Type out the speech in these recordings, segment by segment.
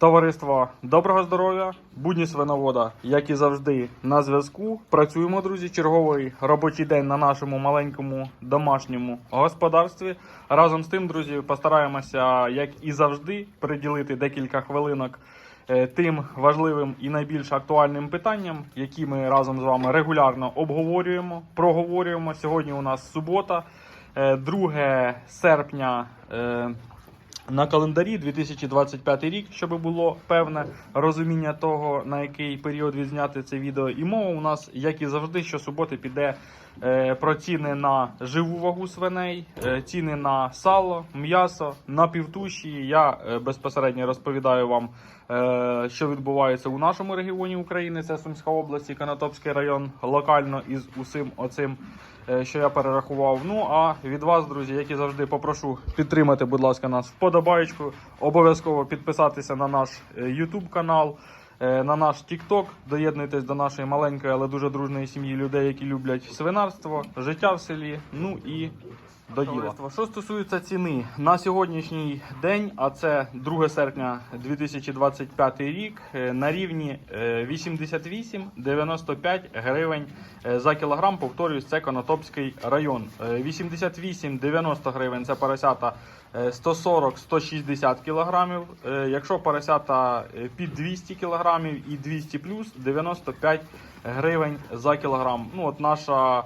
Товариство, доброго здоров'я, будні свиновода, як і завжди, на зв'язку. Працюємо, друзі, черговий робочий день на нашому маленькому домашньому господарстві. Разом з тим, друзі, постараємося, як і завжди, приділити декілька хвилинок е, тим важливим і найбільш актуальним питанням, які ми разом з вами регулярно обговорюємо, проговорюємо. Сьогодні у нас субота, е, 2 серпня. На календарі 2025 рік, щоб було певне розуміння того, на який період відзняти це відео. І мова у нас, як і завжди, щосуботи піде е, про ціни на живу вагу свиней, е, ціни на сало, м'ясо, на півтуші. Я е, безпосередньо розповідаю вам, е, що відбувається у нашому регіоні України. Це Сумська область і Канатопський район, локально із усім оцим е, що я перерахував. Ну а від вас, друзі, як і завжди, попрошу підтримати, будь ласка, нас вподобаєчку. Обов'язково підписатися на наш е, YouTube канал, е, на наш TikTok. Доєднуйтесь до нашої маленької, але дуже дружної сім'ї людей, які люблять свинарство, життя в селі. Ну і до діла. Що стосується ціни на сьогоднішній день, а це 2 серпня 2025 рік, е, на рівні е, 88-95 гривень е, за кілограм. Повторюсь, це Конотопський район. Е, 88-90 гривень це поросята е, 140-160 кілограмів. Е, Якщо поросята е, під 200 кілограмів і 200 плюс 95 гривень за кілограм. Ну от наша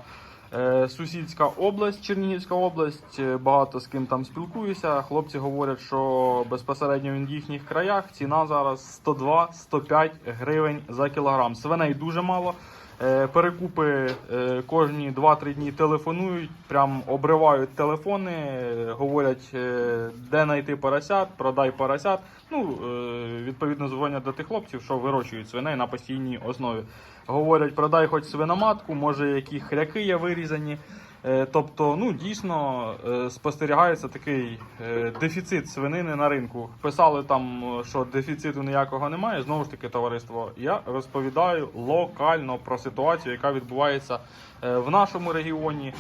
Е, Сусідська область, Чернігівська область, е, багато з ким там спілкуюся. Хлопці говорять, що безпосередньо в їхніх краях ціна зараз 102-105 гривень за кілограм. Свиней дуже мало. Е, Перекупи е, кожні 2-3 дні телефонують, прям обривають телефони, говорять, е, де знайти поросят, продай поросят. Ну, відповідно, дзвонять до тих хлопців, що вирощують свиней на постійній основі. Говорять, продай хоч свиноматку, може які хряки є вирізані. Е, Тобто, ну дійсно е, спостерігається такий е, дефіцит свинини на ринку. Писали там, що дефіциту ніякого немає. Знову ж таки, товариство, я розповідаю локально про ситуацію, яка відбувається в нашому регіоні,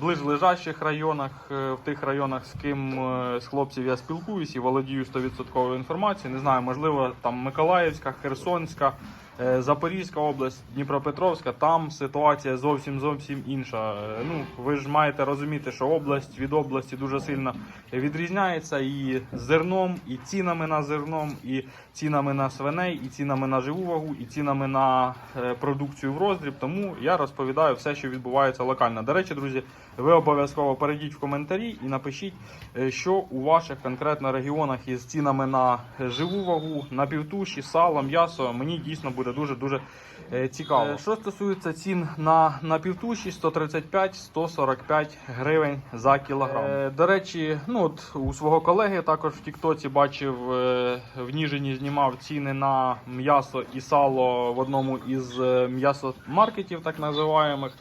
ближлежащих районах, в тих районах, з ким з хлопців я спілкуюсь і володію 100% інформацією. Не знаю, можливо, там Миколаївська, Херсонська. Е, Запорізька область, Дніпропетровська, там ситуація зовсім зовсім інша. Е, Ну ви ж маєте розуміти, що область від області дуже сильно відрізняється і зерном, і цінами на зерном, і цінами на свиней, і цінами на живу вагу, і цінами на е, продукцію в роздріб. Тому я розповідаю все, що відбувається локально. До речі, друзі, ви обов'язково перейдіть в коментарі і напишіть, що у ваших конкретно регіонах із цінами на живу вагу, на півтуші, сало, м'ясо. Мені дійсно буде дуже дуже цікаво. Е, Що стосується цін на, на півтуші, 135-145 гривень за кілограм. Е, До речі, ну от у свого колеги також в Тіктоці бачив е, в Ніжині знімав ціни на м'ясо і сало в одному із е, м'ясомаркетів, так називаємих.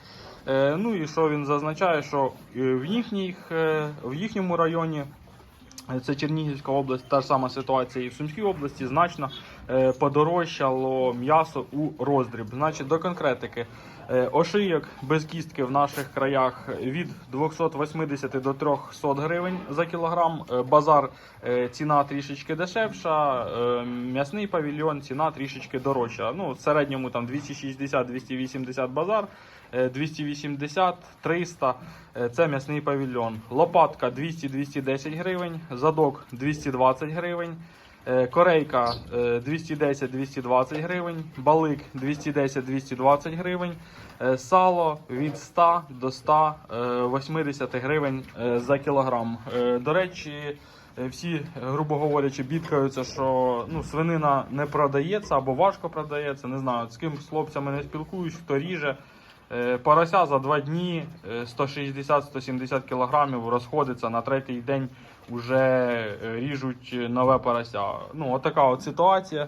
Е, Ну і що він зазначає, що е, в їхніх е, в їхньому районі. Це Чернігівська область, та ж сама ситуація і в Сумській області значно е, подорожчало м'ясо у роздріб. Значить, до конкретики. Е, Ошийок без кістки в наших краях від 280 до 300 гривень за кілограм. Е, Базар ціна трішечки дешевша. М'ясний павільйон ціна трішечки дорожча. Ну, в середньому там 260-280 базар. Е, 280, 300 е, це м'ясний павільйон. Лопатка 200-210 гривень, задок 220 гривень. Е, Корейка е, 210-220 гривень, балик 210-220 гривень, е, сало від 100 до 180 гривень е, за кілограм. Е, До речі, е, всі, грубо говорячи, бідкаються, що ну, свинина не продається або важко продається. Не знаю, з ким з хлопцями не спілкуюсь, хто ріже. Е, Порося за два дні е, 160-170 кілограмів розходиться на третій день. Уже е, ріжуть нове порося. Ну, отака от ситуація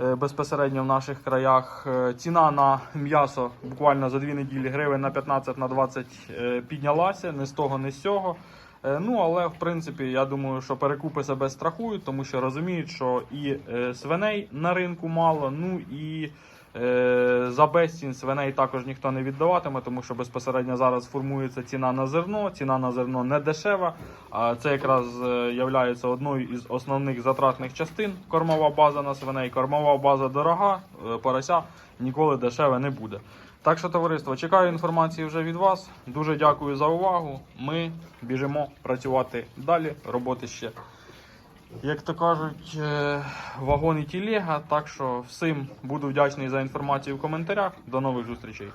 е, безпосередньо в наших краях. Е, Ціна на м'ясо буквально за дві неділі гривень на 15 на 20 е, піднялася, не з того, не з цього. Е, Ну, але в принципі, я думаю, що перекупи себе страхують, тому що розуміють, що і е, свиней на ринку мало, ну і Е, За безцін свиней також ніхто не віддаватиме, тому що безпосередньо зараз формується ціна на зерно. Ціна на зерно не дешева. А це якраз є одною із основних затратних частин. Кормова база на свиней. Кормова база дорога, е, порося ніколи дешеве не буде. Так що, товариство, чекаю інформації вже від вас. Дуже дякую за увагу. Ми біжимо працювати далі. Роботи ще як то кажуть, е, вагон і тілега. Так що всім буду вдячний за інформацію в коментарях. До нових зустрічей.